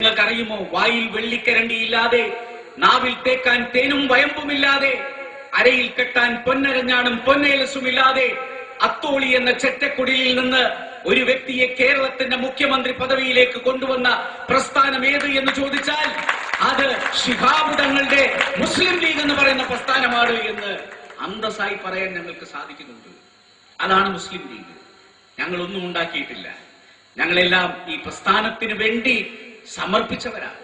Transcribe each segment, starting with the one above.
നിങ്ങൾക്കറിയുമോ? വായിൽ വെള്ളിക്കരണ്ടിയില്ലാതെ നാവിൽ തേക്കാൻ തേനും വയമ്പുമില്ലാതെ അരയിൽ കെട്ടാൻ പൊന്നരഞ്ഞാണും പൊന്നേലസുമില്ലാതെ അത്തോളി എന്ന ചെറ്റക്കുടിലിൽ നിന്ന് ഒരു വ്യക്തിയെ കേരളത്തിന്റെ മുഖ്യമന്ത്രി പദവിയിലേക്ക് കൊണ്ടുവന്ന പ്രസ്ഥാനം ഏത് എന്ന് ചോദിച്ചാൽ അത് ശിഹാബുദങ്ങളുടെ മുസ്ലിം ലീഗ് എന്ന് പറയുന്ന പ്രസ്ഥാനമാണ് എന്ന് അന്തസ്സായി പറയാൻ ഞങ്ങൾക്ക് സാധിക്കുന്നുണ്ട്. അതാണ് മുസ്ലിം ലീഗ്. ഞങ്ങളൊന്നും ഉണ്ടാക്കിയിട്ടില്ല. ഞങ്ങളെല്ലാം ഈ പ്രസ്ഥാനത്തിന് വേണ്ടി സമർപ്പിച്ചവരാണ്.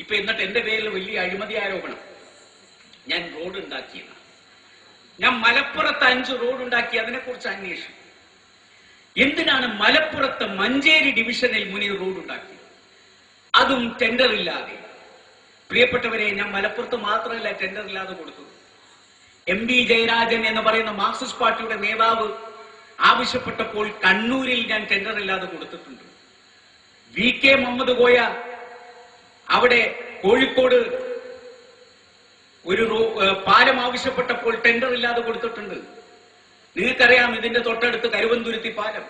ഇപ്പൊ എന്നിട്ട് എന്റെ പേരിൽ വലിയ അഴിമതി ആരോപണം. ഞാൻ റോഡ് ഉണ്ടാക്കിയത്. ഞാൻ മലപ്പുറത്ത് അഞ്ച് റോഡ് ഉണ്ടാക്കി അതിനെ കുറിച്ച് അന്വേഷിച്ചു എന്തിനാണ് മലപ്പുറത്ത് മഞ്ചേരി ഡിവിഷനിൽ മുനി റോഡ് ഉണ്ടാക്കിയത്? അതും ടെൻഡർ ഇല്ലാതെ. പ്രിയപ്പെട്ടവരെ ഞാൻ മലപ്പുറത്ത് മാത്രമല്ല ടെൻഡർ ഇല്ലാതെ കൊടുത്തത്. എം വി ജയരാജൻ എന്ന് പറയുന്ന മാർക്സിസ്റ്റ് പാർട്ടിയുടെ നേതാവ് ആവശ്യപ്പെട്ടപ്പോൾ കണ്ണൂരിൽ ഞാൻ ടെൻഡർ ഇല്ലാതെ കൊടുത്തിട്ടുണ്ട്. വി കെ മുഹമ്മദ് കോയ അവിടെ കോഴിക്കോട് ഒരു പാലം ആവശ്യപ്പെട്ടപ്പോൾ ടെൻഡർ ഇല്ലാതെ കൊടുത്തിട്ടുണ്ട്. നിങ്ങൾക്കറിയാം ഇതിന്റെ തൊട്ടടുത്ത് കരുവന്തുരുത്തി പാലം.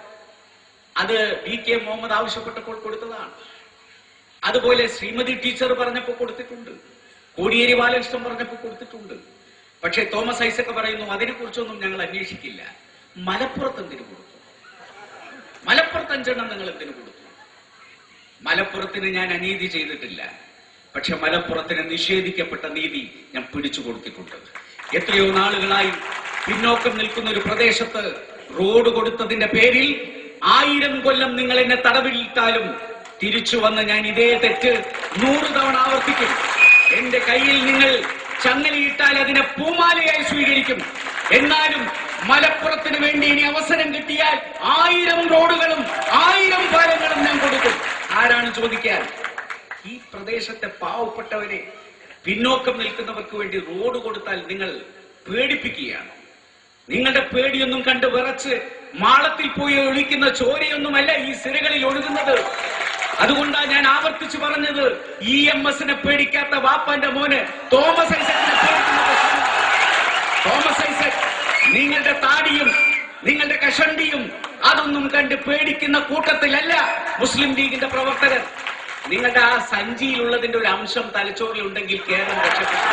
അത് വി കെ മുഹമ്മദ് ആവശ്യപ്പെട്ടപ്പോൾ കൊടുത്തതാണ്. അതുപോലെ ശ്രീമതി ടീച്ചർ പറഞ്ഞപ്പോൾ കൊടുത്തിട്ടുണ്ട്. കോടിയേരി ബാലകൃഷ്ണൻ പറഞ്ഞപ്പോൾ കൊടുത്തിട്ടുണ്ട്. പക്ഷേ തോമസ് ഐസക് പറയുന്നു അതിനെക്കുറിച്ചൊന്നും ഞങ്ങൾ അന്വേഷിക്കില്ല. മലപ്പുറത്ത് എന്തിനു കൊടുത്തു? മലപ്പുറത്ത് അഞ്ചെണ്ണം നിങ്ങൾ എന്തിനു കൊടുത്തു? മലപ്പുറത്തിന് ഞാൻ അനീതി ചെയ്തിട്ടില്ല. പക്ഷെ മലപ്പുറത്തിന് നിഷേധിക്കപ്പെട്ട നീതി ഞാൻ പിടിച്ചു കൊടുത്തിട്ടുണ്ട്. എത്രയോ നാളുകളായി പിന്നോക്കം നിൽക്കുന്ന ഒരു പ്രദേശത്ത് റോഡ് കൊടുത്തതിന്റെ പേരിൽ ആയിരം കൊല്ലം നിങ്ങൾ എന്നെ തടവിലിട്ടാലും തിരിച്ചു വന്ന് ഞാൻ ഇതേ തെറ്റ് നൂറ് തവണ ആവർത്തിക്കും. എന്റെ കയ്യിൽ നിങ്ങൾ ചങ്ങലയിട്ടാൽ അതിനെ പൂമാലയായി സ്വീകരിക്കും. എന്നാലും മലപ്പുറത്തിന് വേണ്ടി ഇനി അവസരം കിട്ടിയാൽ ആയിരം റോഡുകളും ആയിരം പാലങ്ങളും ചോദിക്കാൻ ഈ പ്രദേശത്തെ പാവപ്പെട്ടവരെ പിന്നോക്കം നിൽക്കുന്നവർക്ക് വേണ്ടി റോഡ് കൊടുത്താൽ നിങ്ങൾ പേടിപ്പിക്കുകയാണ്? നിങ്ങളുടെ പേടിയൊന്നും കണ്ട് വിറച്ച് മാളത്തിൽ പോയി ഒഴിക്കുന്ന ചോരയൊന്നുമല്ല ഈ സിരകളിൽ ഒഴുകുന്നത്. അതുകൊണ്ടാണ് ഞാൻ ആവർത്തിച്ചു പറഞ്ഞത് ഇ എം എസിനെ പേടിക്കാത്ത വാപ്പാന്റെ മോന് തോമസ് തോമസ് ഐസക് നിങ്ങളുടെ താടിയും നിങ്ങളുടെ കഷണ്ടിയും അതൊന്നും കണ്ട് പേടിക്കുന്ന കൂട്ടത്തിലല്ല മുസ്ലിം ലീഗിന്റെ പ്രവർത്തകർ. നിങ്ങളുടെ ആ സഞ്ചിയിലുള്ളതിന്റെ ഒരു അംശം തലച്ചോറിൽ ഉണ്ടെങ്കിൽ കേരളം രക്ഷപ്പെട്ടു.